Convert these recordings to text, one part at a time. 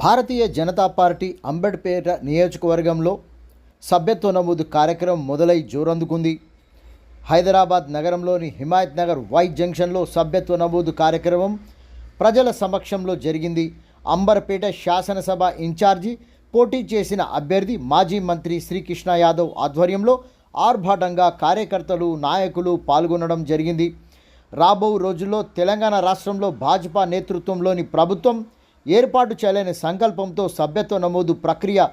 Bharatiya Janata party అంబేడ్పేట నియోజకవర్గంలో సభ్యత్వ నమోదు కార్యక్రమం మొదలై జోరందుకుంది. హైదరాబాద్ నగరంలోని హిమాయత్ నగర్ వై జంక్షన్లో సభ్యత్వ నమోదు కార్యక్రమం ప్రజల సమక్షంలో జరిగింది. అంబర్పేట శాసనసభ ఇన్ఛార్జి పోటీ చేసిన అభ్యర్థి మాజీ మంత్రి శ్రీకృష్ణ యాదవ్ ఆధ్వర్యంలో ఆర్భాటంగా కార్యకర్తలు నాయకులు పాల్గొనడం జరిగింది. రాబో రోజుల్లో తెలంగాణ రాష్ట్రంలో భాజపా నేతృత్వంలోని ప్రభుత్వం ఏర్పాటు చేయాలనే సంకల్పంతో సభ్యత్వ నమోదు ప్రక్రియ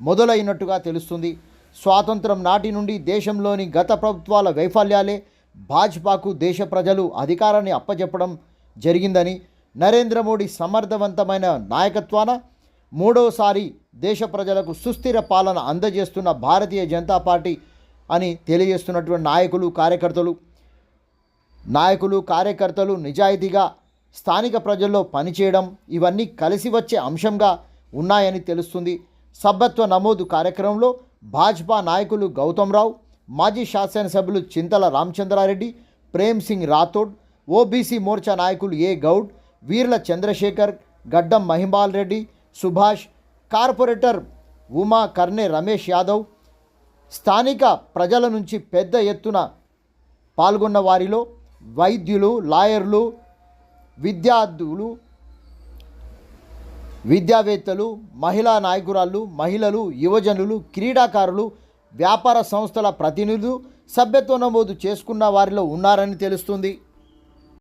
మొదలైనట్టుగా తెలుస్తుంది. స్వాతంత్రం నాటి నుండి దేశంలోని గత ప్రభుత్వాల వైఫల్యాలే భాజపాకు దేశ ప్రజలు అధికారాన్ని అప్పచెప్పడం జరిగిందని నరేంద్ర మోడీ సమర్థవంతమైన నాయకత్వాన మూడోసారి దేశ ప్రజలకు సుస్థిర పాలన అందజేస్తున్న భారతీయ జనతా పార్టీ అని తెలియజేస్తున్నటువంటి నాయకులు కార్యకర్తలు. నాయకులు కార్యకర్తలు నిజాయితీగా స్థానిక ప్రజల్లో పనిచేయడం ఇవన్నీ కలిసి వచ్చే అంశంగా ఉన్నాయని తెలుస్తుంది. సభ్యత్వ నమోదు కార్యక్రమంలో భాజపా నాయకులు గౌతమ్ రావు మాజీ శాసనసభ్యులు చింతల రామచంద్రారెడ్డి ప్రేమ్ సింగ్ రాథోడ్ ఓబీసీ మోర్చా నాయకులు ఏ గౌడ్ వీర్ల చంద్రశేఖర్ గడ్డం మహిమాల్ రెడ్డి సుభాష్ కార్పొరేటర్ ఉమా కర్ణే రమేష్ యాదవ్ స్థానిక ప్రజల నుంచి పెద్ద ఎత్తున పాల్గొన్న వారిలో వైద్యులు లాయర్లు విద్యార్థులు విద్యావేత్తలు మహిళా నాయకురాళ్ళు మహిళలు యువజనులు క్రీడాకారులు వ్యాపార సంస్థల ప్రతినిధులు సభ్యత్వ నమోదు చేసుకున్న వారిలో ఉన్నారని తెలుస్తుంది.